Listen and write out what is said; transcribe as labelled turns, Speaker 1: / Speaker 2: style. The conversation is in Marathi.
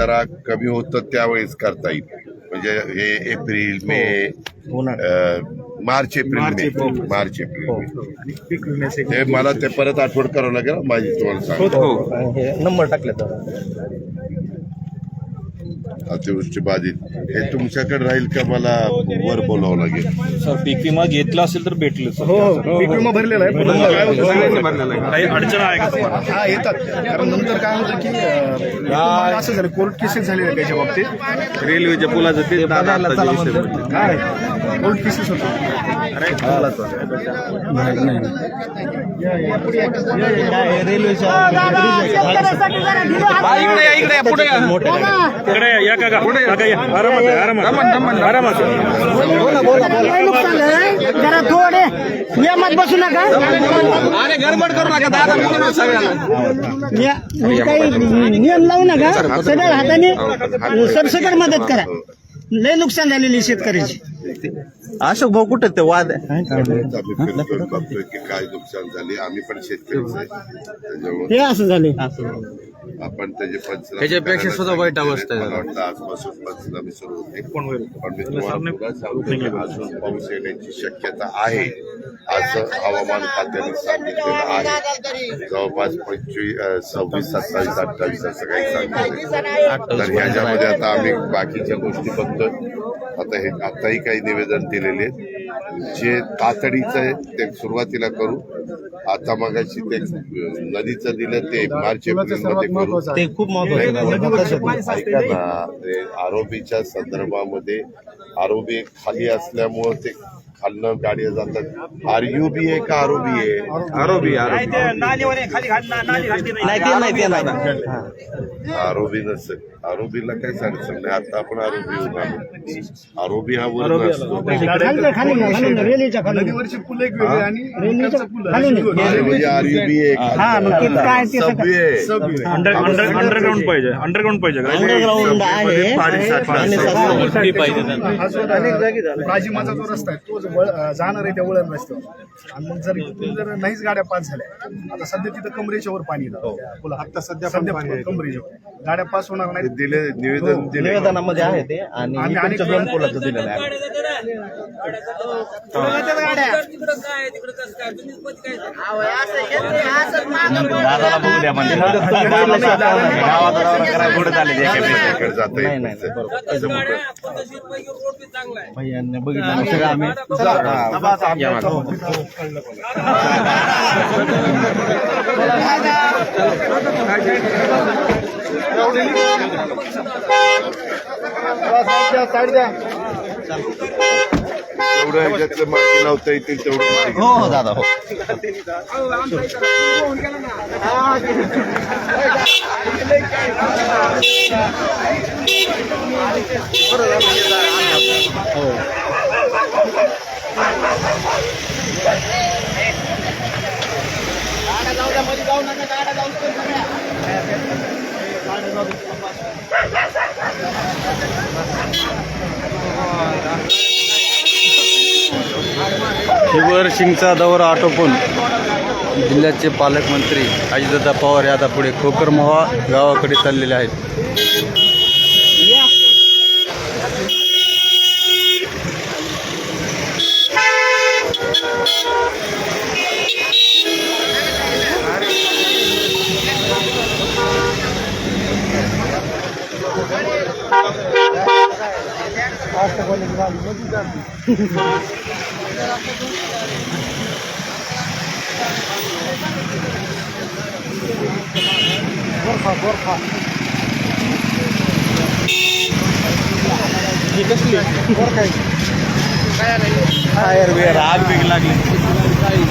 Speaker 1: जरा कमी होतं त्यावेळेस करता येईल. म्हणजे हे एप्रिल मे अं, March April May.
Speaker 2: March April.
Speaker 1: ते मला ते परत आठवण करावं लागेल हं, माझी तुम्हाला सांग
Speaker 3: हे नंबर टाकले तर.
Speaker 1: अतिवृष्टी बाधित. हे तुमच्याकडे राहील का? मला वर बोलावं लागेल.
Speaker 4: सर पीक विमा घेतला असेल तर भेटलं सर.
Speaker 2: हो हो. पीक विमा भरलेला आहे. पण नंतर काय होतं?
Speaker 4: काही अडचण आहे का तुम्हाला?
Speaker 2: हा येतात. कारण नंतर काय होतं की अं, तुम्हाला असं झालं कोर्ट केसेस आहेत त्याच्या बाबतीत.
Speaker 5: रेल्वेच्या पुलाचं ते दादा आता जे विषय बोलले.
Speaker 2: काय? कोर्ट केसेस होतो.
Speaker 5: इकडे या, इकडे या, पुढे या.
Speaker 4: इकडे या काका या आरामात आरामात आरामात.
Speaker 6: जरा थोडे नियमात बसू नका
Speaker 5: अरे गडबड करू नका दादा
Speaker 6: म्हणजे काही नियम लावू नका सगळ्या हाताने सरसकट मदत करा लय नुकसान झालेली शेतकऱ्याची
Speaker 3: अशोक भाऊ कुठे ते वाद? आहे?
Speaker 1: काय नुकसान झाले. आम्ही पण शेतकरीच आहे. त्याच्यामुळे
Speaker 6: ते असं झाले.
Speaker 1: आपण त्याचे पंचनामे
Speaker 5: त्याच्यापेक्षा सुद्धा वाईट अवस्था आहे.
Speaker 1: मला वाटतं आजपासून पंचनामे सुरू होते पण मी तुम्हाला पुन्हा सांगतो की अजून पाऊस येण्याची शक्यता आहे. असं हवामान खात्याने सांगितलेलं आहे. जवळपास पंचवीस सव्वीस सत्तावीस अठ्ठावीस असं काही सांगितलं तर ह्याच्यामध्ये आता आम्ही बाकीच्या गोष्टी बघतोय. आता हे आताही काही निवेदन दिलेले आहेत. जे तातडीचं आहे ते सुरुवातीला करू आता मगाशी ते नदीचं दिलं ते मार्च एप्रिलमध्ये करू.
Speaker 3: ते खूप महत्वाचं
Speaker 1: ऐका ना ते आरोपीच्या संदर्भामध्ये आरोपी खाली असल्यामुळं ते खालनं गाड्या जातात आरयूबी आहे का आरोबी आहे
Speaker 5: आरोपी आरोपी
Speaker 3: नाही ते नाही ते नाही
Speaker 1: आरोबी नसेल आरोबीला काय सांगत नाही आता आपण आरोपी होऊन आलो आरोपी हा वरून असतो म्हणजे
Speaker 6: हा.
Speaker 1: सबवे.
Speaker 4: अंडर अंडर अंडरग्राऊंड पाहिजे अंडरग्राऊंड पाहिजे
Speaker 6: अंडरग्राऊंड आहे
Speaker 1: पाणी साठलं
Speaker 6: आणि
Speaker 1: असेल.
Speaker 6: सगळं-
Speaker 2: हा जो राजीमाचा जो रस्ता आहे तो जो वळ- अं, जाणार आहे त्या वळण रस्त्यावर. आणि मग जर इथून जर नाहीच गाड्या पास झाल्या आता सध्या तिथं कमरेच्या वर पाणी आता सध्या कमरेच्या वर गाड्या पास होणार नाही
Speaker 1: दिले निवेदन दिले.
Speaker 3: निवेदनामध्ये आहे ते. आणि
Speaker 2: आणि
Speaker 3: दोन पुलाचं दिलेलं आहे. दादाला बघू द्या म्हणजे भैयांनी बघितलं सगळं आम्ही
Speaker 1: जेवढं ह्याच्यातलं मार्गी लावता येतील तेवढं मार्गी
Speaker 3: हो हो दादा हो
Speaker 5: शिवर सिंगचा दौरा आटोपून जिल्ह्याचे पालकमंत्री अजितदादा पवार हे आता पुढे खोकरमोहा गावाकडे चाललेले आहेत.
Speaker 3: আসতে বলে ভালো নদী फायर वेअर आग बीग लागली नाही